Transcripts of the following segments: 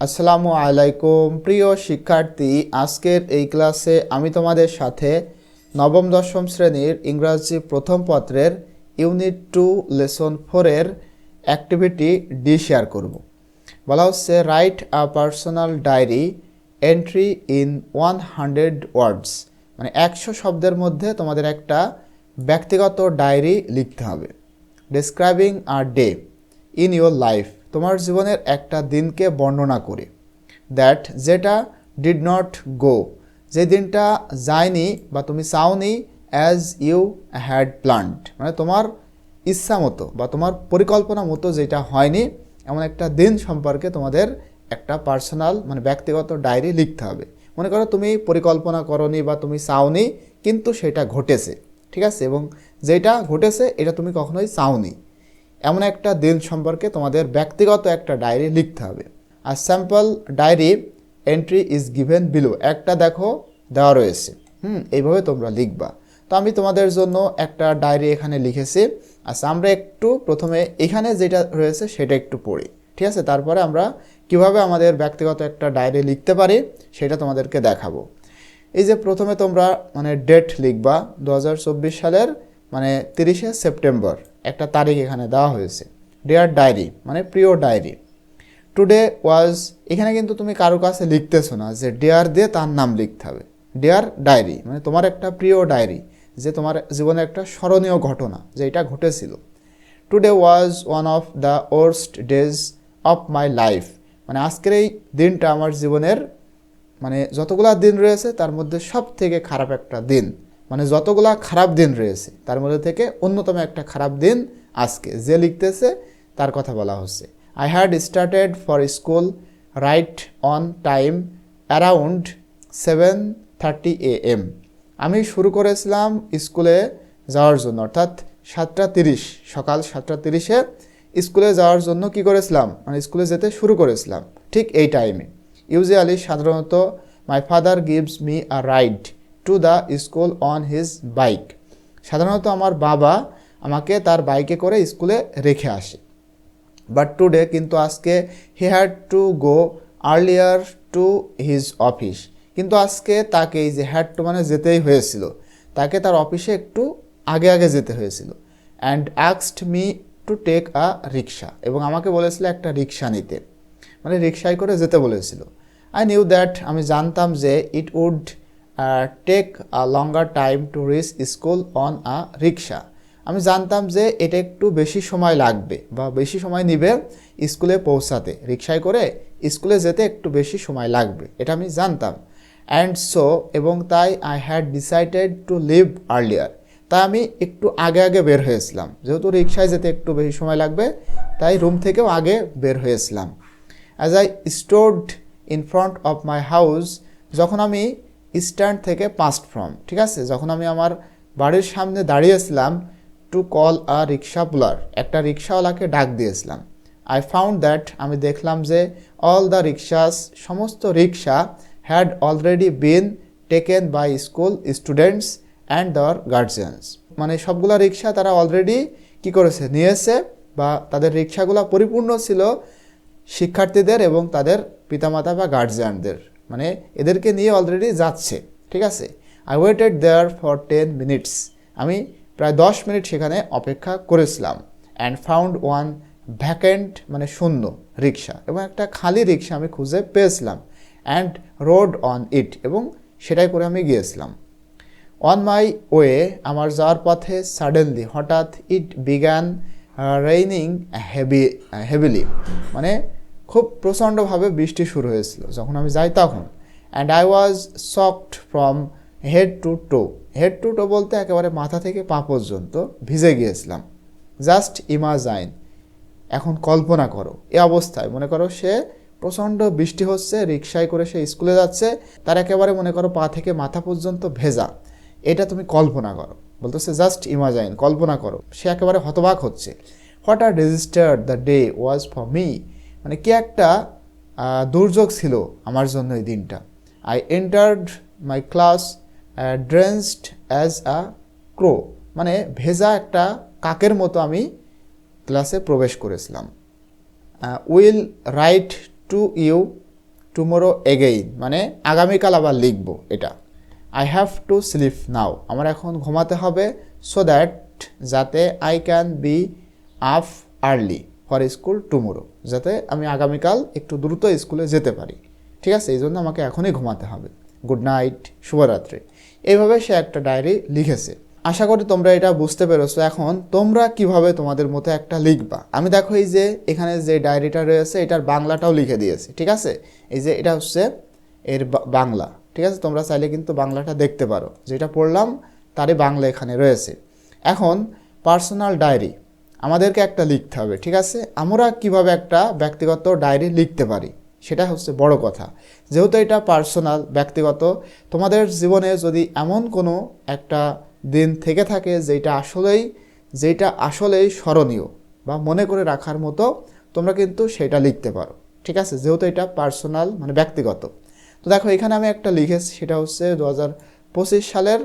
আসসালামু আলাইকুম, প্রিয় শিক্ষার্থী। আজকের এই ক্লাসে আমি তোমাদের সাথে নবম, দশম শ্রেণির ইংরাজি প্রথম পত্রের ইউনিট টু, লেসন ফোরের অ্যাক্টিভিটি ডি শেয়ার করব। বলা হচ্ছে write a personal diary entry in one hundred words মানে একশো শব্দের মধ্যে তোমাদের একটা ব্যক্তিগত ডায়েরি লিখতে হবে। Describing a day in your life তোমার জীবনের একটা দিনকে বর্ণনা করে। দ্যাট যেটা ডিড নট গো যে দিনটা যায়নি বা তুমি চাওনি অ্যাজ ইউ হ্যাড প্ল্যান্ট মানে তোমার ইচ্ছা মতো বা তোমার পরিকল্পনা মতো যেটা হয়নি, এমন একটা দিন সম্পর্কে তোমাদের একটা পার্সোনাল মানে ব্যক্তিগত ডায়েরি লিখতে হবে। মনে করো তুমি পরিকল্পনা করনি বা তুমি চাওনি, কিন্তু সেটা ঘটেছে, ঠিক আছে? এবং যেটা ঘটেছে, এটা তুমি কখনোই চাওনি। এমন একটা দিন সম্পর্কে তোমাদের ব্যক্তিগত একটা ডায়েরি লিখতে হবে। আর sample diary entry is given below একটা দেখো, দেওয়া রয়েছে। হুম, এইভাবে তোমরা লিখবা। তো আমি তোমাদের জন্য একটা ডায়েরি এখানে লিখেছি। আচ্ছা আমরা একটু প্রথমে এখানে যেটা রয়েছে সেটা একটু পড়ি। ঠিক আছে? তারপরে আমরা কীভাবে আমাদের ব্যক্তিগত একটা ডায়েরি লিখতে পারি সেটা তোমাদেরকে দেখাবো। এই যে প্রথমে তোমরা মানে ডেট লিখবা, দু হাজার চব্বিশ সালের মানে তিরিশে সেপ্টেম্বর। একটা তারিখ এখানে দেওয়া হয়েছে। ডিয়ার ডায়েরি মানে প্রিয় ডায়েরি টুডে ওয়াজ এখানে কিন্তু তুমি কারও কাছে লিখতেছো না যে ডেয়ার দিয়ে তার নাম লিখতে হবে। ডেয়ার ডায়েরি মানে তোমার একটা প্রিয় ডায়েরি যে তোমার জীবনে একটা স্মরণীয় ঘটনা, যে এটা ঘটেছিল। Today was one of the worst days of my life মানে আজকের এই দিনটা আমার জীবনের মানে যতগুলা দিন রয়েছে তার মধ্যে সব থেকে খারাপ একটা দিন। মানে যতগুলা খারাপ দিন রয়েছে, তার মধ্যে থেকে অন্যতম একটা খারাপ দিন আজকে। যে লিখতেছে, তার কথা বলা হচ্ছে। I had started for school right on time around seven thirty A M আমি শুরু করেছিলাম স্কুলে যাওয়ার জন্য, অর্থাৎ সাতটা তিরিশ, সকাল সাতটা তিরিশে স্কুলে যাওয়ার জন্য কি করেছিলাম? মানে স্কুলে যেতে শুরু করেছিলাম, ঠিক এই টাইমে ইউজুয়ালি সাধারণত my father gives me a ride to the school on his bike সাধারণত আমার বাবা আমাকে তার বাইকে করে স্কুলে রেখে আসে। বাট টুডে কিন্তু আজকে he had to go earlier to his office কিন্তু আজকে তাকে এই যে হ্যাড টু মানে যেতেই হয়েছিল। তাকে তার অফিসে একটু আগে আগে যেতে হয়েছিল। And অ্যাক্সড me to take a rickshaw এবং আমাকে বলেছিল একটা রিক্সা নিতে। মানে রিক্সায় করে যেতে বলেছিল। আই নিউ দ্যাট আমি জানতাম যে it would take longer time to reach school on a rickshaw আমি জানতাম যে এটা একটু বেশি সময় লাগবে বা বেশি সময় নিবে স্কুলে পৌঁছাতে রিক্সায় করে স্কুলে যেতে একটু বেশি সময় লাগবে, এটা আমি জানতাম। অ্যান্ড সো এবং তাই I had decided to leave earlier তাই আমি একটু আগে আগে বের হয়েছিলাম। যেহেতু রিক্সায় যেতে একটু বেশি সময় লাগবে, তাই রুম থেকেও আগে বের হয়েছিলাম। As I stored in front of my house যখন আমি স্ট্যান্ড থেকে পাস্ট ফ্রম ঠিক আছে? যখন আমি আমার বাড়ির সামনে দাঁড়িয়েছিলাম টু কল আ রিক্সা পুলার একটা রিক্সাওয়ালাকে ডাক দিয়েছিলাম। আই ফাউন্ড দ্যাট আমি দেখলাম যে অল দ্য রিক্সাস সমস্ত rickshaw had already been taken by school students and their guardians মানে সবগুলো রিক্সা তারা অলরেডি কি করেছে? নিয়েছে বা তাদের রিক্সাগুলো পরিপূর্ণ ছিল শিক্ষার্থীদের এবং তাদের পিতামাতা বা গার্জিয়ানদের মানে এদেরকে নিয়ে অলরেডি যাচ্ছে, ঠিক আছে? I waited there for ten minutes আমি প্রায় দশ মিনিট সেখানে অপেক্ষা করেছিলাম অ্যান্ড ফাউন্ড ওয়ান ভ্যাকেন্ট মানে শূন্য রিক্সা এবং একটা খালি রিক্সা আমি খুঁজে পেয়েছিলাম অ্যান্ড রোড অন ইট এবং সেটাই করে আমি গিয়েছিলাম। অন মাই ওয়ে আমার যাওয়ার পথে সাডেনলি হঠাৎ it began raining heavy heavily মানে খুব প্রচণ্ডভাবে বৃষ্টি শুরু হয়েছিল যখন আমি যাই তখন। And I was soft from head to toe head to toe বলতে একেবারে মাথা থেকে পা পর্যন্ত ভিজে গিয়েছিলাম। জাস্ট ইমাজাইন এখন কল্পনা করো, এ অবস্থায় মনে করো সে প্রচণ্ড বৃষ্টি হচ্ছে, রিক্সায় করে সে স্কুলে যাচ্ছে, তার একেবারে মনে করো পা থেকে মাথা পর্যন্ত ভেজা। এটা তুমি কল্পনা করো। বলতেছে জাস্ট ইমাজাইন কল্পনা করো। সে একেবারে হতবাক হচ্ছে। What are registered the day was for me মানে কি একটা দুর্যোগ ছিল আমার জন্য এই দিনটা। I entered my class drenched as a crow মানে ভেজা একটা কাকের মতো আমি ক্লাসে প্রবেশ করেছিলাম। Will write to you tomorrow again মানে আগামীকাল আবার লিখব এটা। I have to sleep now আমার এখন ঘুমাতে হবে সো দ্যাট যাতে I can be up early for school tomorrow যাতে আমি আগামীকাল একটু দ্রুত স্কুলে যেতে পারি। ঠিক আছে? এই জন্য আমাকে এখনই ঘুমাতে হবে। গুড নাইট শুভরাত্রি। এইভাবে সে একটা ডায়েরি লিখেছে। আশা করি তোমরা এটা বুঝতে পেরেছ। এখন তোমরা কীভাবে তোমাদের মতো একটা লিখবা? আমি দেখো এই যে এখানে যে ডায়েরিটা রয়েছে, এটার বাংলাটাও লিখে দিয়েছি। ঠিক আছে? এই যে এটা হচ্ছে এর বাংলা। ঠিক আছে? তোমরা চাইলে কিন্তু বাংলাটা দেখতে পারো। যেটা পড়লাম, তারই বাংলা এখানে রয়েছে। এখন পার্সোনাল ডায়েরি আমাদেরকে একটা লিখতে হবে, ঠিক আছে? আমরা কীভাবে একটা ব্যক্তিগত ডায়েরি লিখতে পারি? সেটা হচ্ছে বড় কথা। যেহেতু এটা পার্সোনাল ব্যক্তিগত, তোমাদের জীবনে যদি এমন কোনো একটা দিন থেকে থাকে যেটা আসলেই যেটা আসলেই স্মরণীয় বা মনে করে রাখার মতো, তোমরা কিন্তু সেটা লিখতে পারো, ঠিক আছে? যেহেতু এটা পার্সোনাল মানে ব্যক্তিগত। তো দেখো, এখানে আমি একটা লিখেছি, সেটা হচ্ছে দু হাজার পঁচিশ সালের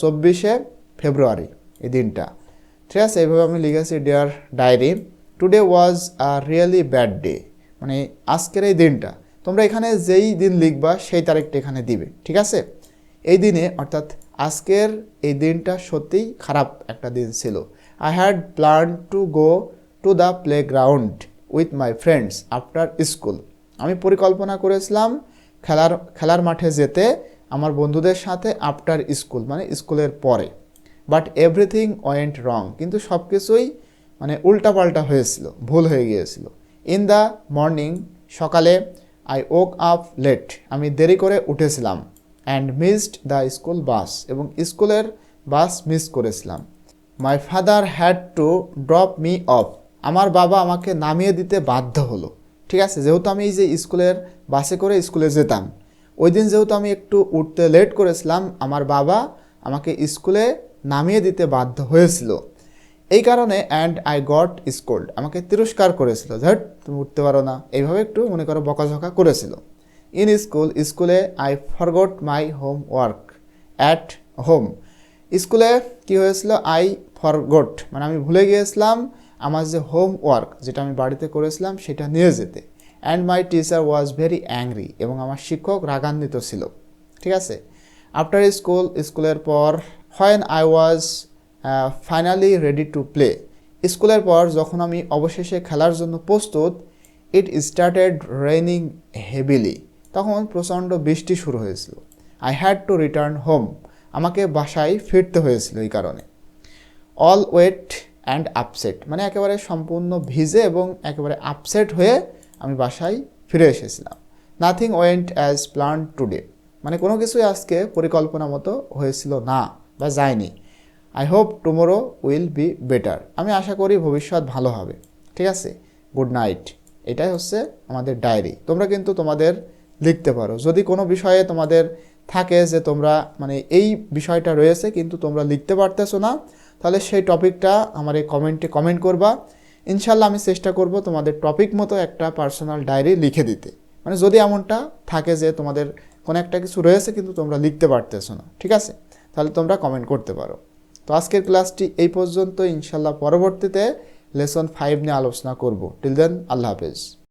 চব্বিশে ফেব্রুয়ারি এই দিনটা। ঠিক আছে এইভাবে আমি লিখেছি dear diary today was a really bad day মানে আজকের এই দিনটা, তোমরা এখানে যেই দিন লিখবা, সেই তারিখটা এখানে দিবে, ঠিক আছে? এই দিনে, অর্থাৎ আজকের এই দিনটা সত্যিই খারাপ একটা দিন ছিল। I had plan to go to the playground with my friends after school আমি পরিকল্পনা করেছিলাম খেলার খেলার মাঠে যেতে আমার বন্ধুদের সাথে আফটার স্কুল মানে স্কুলের পরে। But everything went wrong. কিন্তু সব কিছুই মানে উল্টাপাল্টা হয়েছিল, ভুল হয়ে গিয়েছিল। ইন দ্য মর্নিং, সকালে আই ওক আপ লেট। আমি দেরি করে উঠেছিলাম and missed the school bus এবং স্কুলের বাস মিস করেছিলাম। My father had to drop me off. আমার বাবা আমাকে নামিয়ে দিতে বাধ্য হলো। ঠিক আছে, যেহেতু আমি এই যে স্কুলের বাসে করে স্কুলে যেতাম, ওই দিন যেহেতু আমি একটু উঠতে লেট করেছিলাম, আমার বাবা আমাকে স্কুলে নামিয়ে দিতে বাধ্য হয়েছিল। এই কারণে অ্যান্ড আই গট স্কোল্ড আমাকে তিরস্কার করেছিল। ঝট, তুমি উঠতে পারো না। এইভাবে একটু মনে করো বকাঝকা করেছিল। ইন স্কুল, স্কুলে I forgot my homework. At home. স্কুলে কি হয়েছিল? I forgot. মানে আমি ভুলে গিয়েছিলাম আমার যে হোম ওয়ার্ক, যেটা আমি বাড়িতে করেছিলাম, সেটা নিয়ে যেতে। And my teacher was very angry এবং আমার শিক্ষক রাগান্বিত ছিল। ঠিক আছে? আফটার স্কুল, স্কুলের পর when I was finally ready to play স্কুলের পর যখন আমি অবশেষে খেলার জন্য প্রস্তুত ইট স্টার্টেড রেইনিং হেভিলি তখন প্রচণ্ড বৃষ্টি শুরু হয়েছিল। I had to return home আমাকে বাসায় ফিরতে হয়েছিল এই কারণে। অল ওয়েট অ্যান্ড আপসেট মানে একেবারে সম্পূর্ণ ভিজে এবং একেবারে আপসেট হয়ে আমি বাসায় ফিরে এসেছিলাম। Nothing went as plan today মানে কোনো কিছুই আজকে পরিকল্পনা মতো হয়েছিল না। বা যায়নি। I hope tomorrow will be better আমি আশা করি ভবিষ্যৎ ভালো হবে। ঠিক আছে? গুড নাইট এটাই হচ্ছে আমাদের ডায়েরি তোমরা কিন্তু তোমাদের লিখতে পারো। যদি কোনো বিষয়ে তোমাদের থাকে যে তোমরা মানে এই বিষয়টা রয়েছে কিন্তু তোমরা লিখতে পারতেছো না, তাহলে সেই টপিকটা আমার এই কমেন্টে কমেন্ট করবা। ইনশাল্লাহ আমি চেষ্টা করব তোমাদের টপিক মতো একটা পার্সোনাল ডায়েরি লিখে দিতে। মানে যদি এমনটা থাকে যে তোমাদের কোনো একটা কিছু রয়েছে কিন্তু তোমরা লিখতে পারতেছো না। ঠিক আছে? তাহলে তোমরা কমেন্ট করতে পারো। তো আজকের ক্লাসটি এই পর্যন্ত। ইনশাল্লাহ পরবর্তীতে লেসন ফাইভ নিয়ে আলোচনা করব। টিল দেন আল্লাহ হাফেজ।